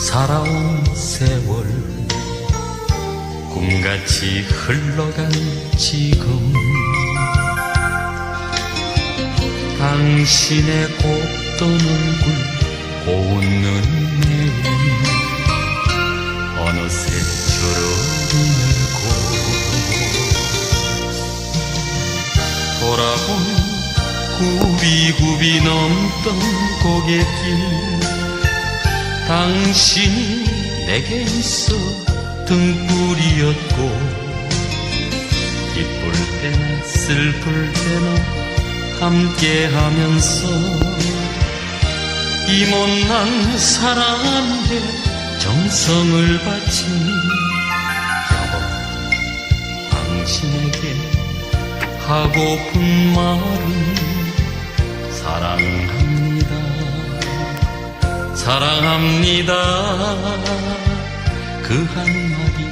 살아온 세월 꿈같이 흘러간 지금 당신의 곱던 얼굴 고운 눈에 어느새 졸업이 늘고 돌아보면 굽이굽이 넘던 고갯길 당신이 내게 있어 등불이었고 기쁠 때나 슬플 때나 함께 하면서 이 못난 사랑한테 정성을 바친 여보 당신에게 하고픈 말은 사랑합니다 사랑합니다. 그 한마디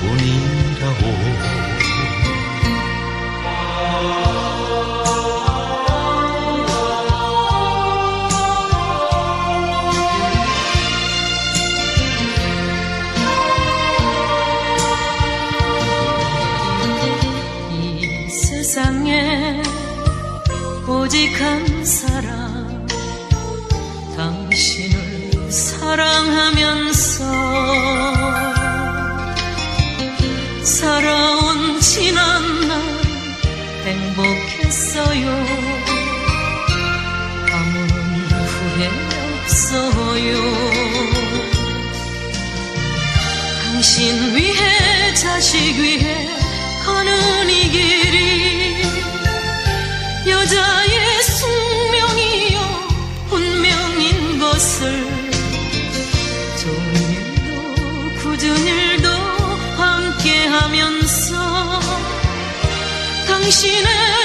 뿐이라고 당신을 사랑하면서 살아온 지난 날 행복했어요. 아무런 후회 없어요 당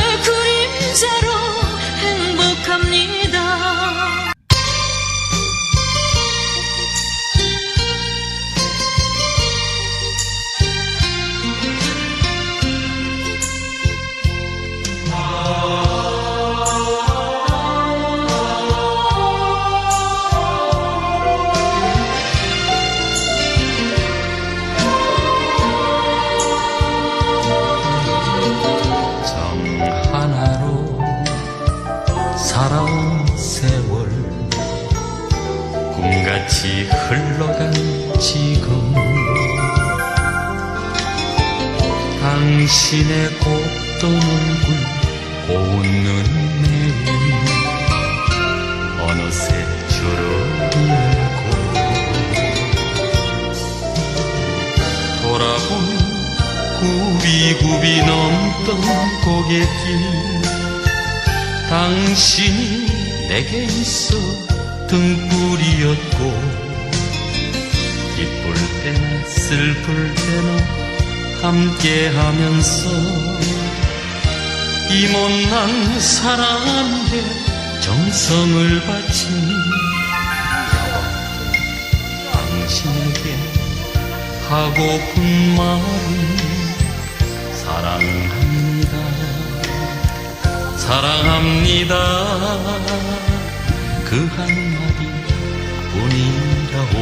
살아온 세월 꿈같이 흘러간 지금 당신의 곱던 얼굴 고운 눈에 어느새 늘고 돌아보면 굽이굽이 넘던 고갯길 당신이 내게 있어 등불이었고 기쁠 때나 슬플 때나 함께 하면서 이 못난 사랑한테 정성을 바친 당신에게 하고픈 말은 사랑합니다 사랑합니다. 그 한마디 뿐이라고.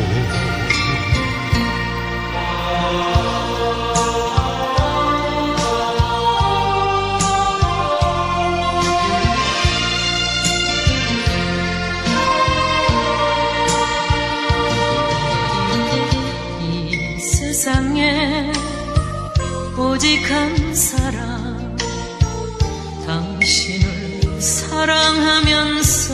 이 세상에 오직 한 사람 당신을 사랑하면서